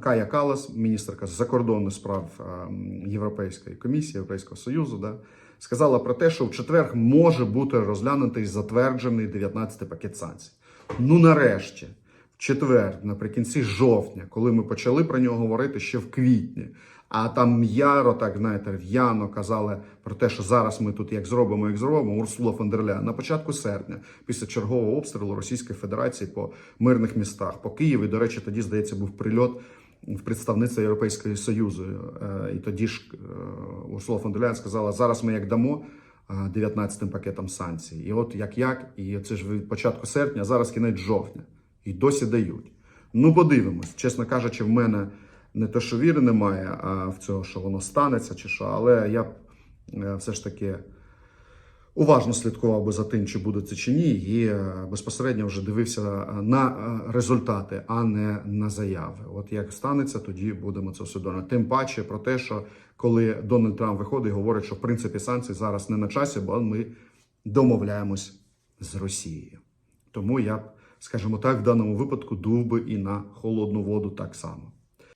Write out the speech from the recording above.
Кая Калас, міністерка закордонних справ Європейської комісії, Європейського Союзу, да, сказала про те, що в четвер може бути розглянутий затверджений 19-й пакет санкцій. Ну, нарешті, четвер, наприкінці жовтня, коли ми почали про нього говорити ще в квітні. А там м'яро, так знаєте, в'яно казали про те, що зараз ми тут як зробимо, як зробимо. Урсула фон дер на початку серпня, після чергового обстрілу Російської Федерації по мирних містах, по Києві. До речі, тоді здається був прильот в представництво Європейського Союзу. Е, І тоді ж е, Урсула фон сказала: зараз ми як дамо. 19-м пакетом санкцій, і от як як, і це ж від початку серпня, а зараз кінець жовтня, і досі дають. Ну, подивимось, чесно кажучи, в мене не те, що віри немає а в цього, що воно станеться, чи що, але я б е, все ж таки уважно слідкував би за тим, чи буде це чи ні, і е, безпосередньо вже дивився на е, результати, а не на заяви. От як станеться, тоді будемо це усвідомлювати. Тим паче про те, що коли Дональд Трамп виходить і говорить, що в принципі санкції зараз не на часі, бо ми домовляємось з Росією. Тому я скажімо так, в даному випадку дув би і на холодну воду так само.